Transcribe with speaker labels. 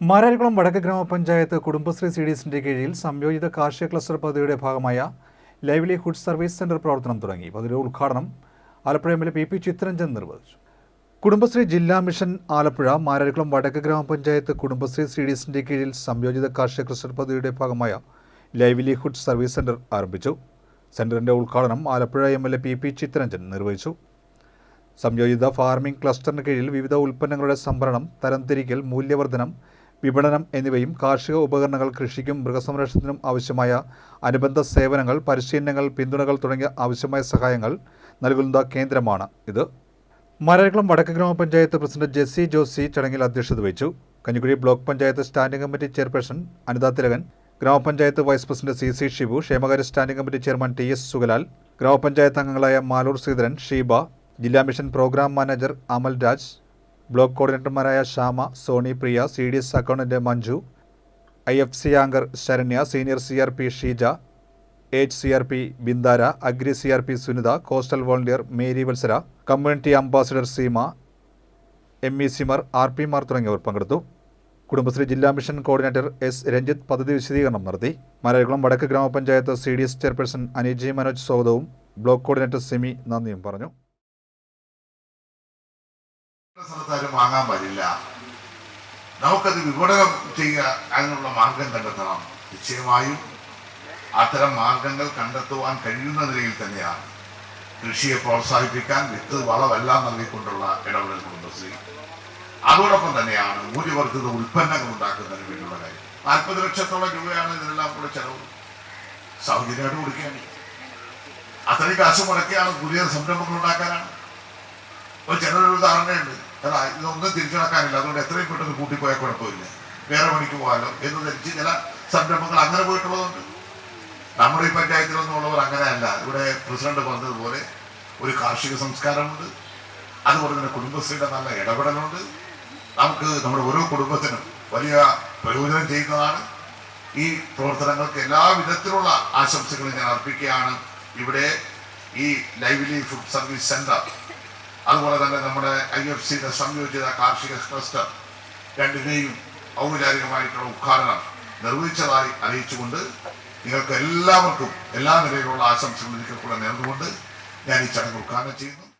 Speaker 1: മാരാരിക്കുളം വടക്ക് ഗ്രാമപഞ്ചായത്ത് Kudumbashree C D എസിന്റെ കീഴിൽ സംയോജിത കാർഷിക ക്ലസ്റ്റർ പദ്ധതിയുടെ ഭാഗമായ ലൈവ്ലിഹുഡ് സർവീസ് സെന്റർ പ്രവർത്തനം തുടങ്ങി. പദ്ധതിയുടെ ഉദ്ഘാടനം Alappuzha M L P P Chitharanjan നിർവഹിച്ചു. കുടുംബശ്രീ ജില്ലാ മിഷൻ ആലപ്പുഴ മാരാരിക്കുളം വടക്ക് ഗ്രാമപഞ്ചായത്ത് കുടുംബശ്രീ സി ഡി എസിന്റെ കീഴിൽ സംയോജിത കാർഷിക ക്ലസ്റ്റർ പദ്ധതിയുടെ ഭാഗമായ ലൈവ്ലിഹുഡ് സർവീസ് സെന്റർ ആരംഭിച്ചു. സെന്ററിന്റെ ഉദ്ഘാടനം Alappuzha M L P P Chitharanjan നിർവഹിച്ചു. സംയോജിത ഫാർമിംഗ് ക്ലസ്റ്ററിന് കീഴിൽ വിവിധ ഉൽപ്പന്നങ്ങളുടെ സംഭരണം തരംതിരിക്കൽ മൂല്യവർദ്ധനം വിപണനം എന്നിവയും കാർഷിക ഉപകരണങ്ങൾ കൃഷിക്കും മൃഗസംരക്ഷണത്തിനും ആവശ്യമായ അനുബന്ധ സേവനങ്ങൾ പരിശീലനങ്ങൾ പിന്തുണകൾ തുടങ്ങിയ ആവശ്യമായ സഹായങ്ങൾ നൽകുന്ന കേന്ദ്രമാണ്. ഇത് മരക്കുളം വടക്ക് ഗ്രാമപഞ്ചായത്ത് പ്രസിഡന്റ് ജെസ്സി ജോസി ചടങ്ങിൽ അധ്യക്ഷത വഹിച്ചു. Kanjikuzhi block panchayat standing committee chairperson Anitha Thilakan ഗ്രാമപഞ്ചായത്ത് vice president C C Shibu ക്ഷേമകാര്യ standing committee chairman T S Sugalal ഗ്രാമപഞ്ചായത്ത് അംഗങ്ങളായ മാലൂർ ശ്രീധരൻ ഷീബ ജില്ലാ mission programme manager Amal Raj block കോർഡിനേറ്റർമാരായ Shyama Soni Priya C D S accountant Manju I F C anchor Saranya senior C R P Sheeja H C R P Bindara agri C R P Sunitha coastal volunteer Mary വത്സര community ambassador Seema M E സിമർ R P മാർ തുടങ്ങിയവർ പങ്കെടുത്തു. കുടുംബശ്രീ ജില്ലാ mission coordinator S Ranjith പദ്ധതി വിശദീകരണം നടത്തി. മലയാളം വടക്ക് ഗ്രാമപഞ്ചായത്ത് C D S chairperson Aniji Manoj സ്വാഗതവും ബ്ലോക്ക് കോർഡിനേറ്റർ സിമി നന്ദിയും പറഞ്ഞു.
Speaker 2: സ്ഥലത്താരും വാങ്ങാൻ പറ്റില്ല നമുക്കത് വിപണനം ചെയ്യുക അതിനുള്ള മാർഗം കണ്ടെത്തണം. നിശ്ചയമായും അത്തരം മാർഗങ്ങൾ കണ്ടെത്തുവാൻ കഴിയുന്ന നിലയിൽ തന്നെയാണ് കൃഷിയെ പ്രോത്സാഹിപ്പിക്കാൻ വിത്ത് വളമെല്ലാം നൽകിക്കൊണ്ടുള്ള ഇടപെടൽ കുടുംബശ്രീ. അതോടൊപ്പം തന്നെയാണ് മൂല്യവർദ്ധിത ഉൽപ്പന്നങ്ങൾ ഉണ്ടാക്കുന്നതിന് വേണ്ടിയുള്ള കാര്യം. നാൽപ്പത് ലക്ഷത്തോളം രൂപയാണ് ഇതിനെല്ലാം കൂടെ ചെലവ്. സൗജന്യമായിട്ട് കൊടുക്കുകയാണ് അത്രയും കാശ് മുടക്കിയാണ് പുതിയ സംരംഭങ്ങൾ ഉണ്ടാക്കാനാണ്. ഒരു ചെറിയൊരു ധാരണയുണ്ട്. അല്ല ഇതൊന്നും തിരിച്ചടക്കാനില്ല. അതുകൊണ്ട് എത്രയും പെട്ടെന്ന് കൂട്ടിപ്പോയാൽ കുഴപ്പമില്ല. വേറെ പണിക്ക് പോകാലോ. എന്ന് ധരിച്ച് ചില സംരംഭങ്ങൾ അങ്ങനെ പോയിട്ടുള്ളതുണ്ട്. നമ്മുടെ ഈ പഞ്ചായത്തിലൊന്നുമുള്ളവർ അങ്ങനെയല്ല. ഇവിടെ പ്രസിഡന്റ് പറഞ്ഞതുപോലെ ഒരു കാർഷിക സംസ്കാരമുണ്ട്. അതുപോലെ തന്നെ കുടുംബശ്രീയുടെ നല്ല ഇടപെടലുണ്ട്. നമുക്ക് നമ്മുടെ ഓരോ കുടുംബത്തിനും വലിയ പ്രയോജനം ചെയ്യുന്നതാണ്. ഈ പ്രവർത്തനങ്ങൾക്ക് എല്ലാ വിധത്തിലുള്ള ആശംസകളും ഞാൻ അർപ്പിക്കുകയാണ്. ഇവിടെ ഈ ലൈവ്ലി ഫുഡ് സർവീസ് സെന്റർ അതുപോലെ തന്നെ നമ്മുടെ ഐ എഫ് സിയുടെ സംയോജിത കാർഷിക ക്ലസ്റ്റർ രണ്ടിനെയും ഔപചാരികമായിട്ടുള്ള ഉദ്ഘാടനം നിർവഹിച്ചതായി അറിയിച്ചുകൊണ്ട് നിങ്ങൾക്ക് എല്ലാവർക്കും എല്ലാ നിലയിലുള്ള ആശംസകളും ഒരിക്കൽ കൂടെ നേർന്നുകൊണ്ട് ഞാൻ ഈ ചടങ്ങ് ഉദ്ഘാടനം ചെയ്യുന്നു.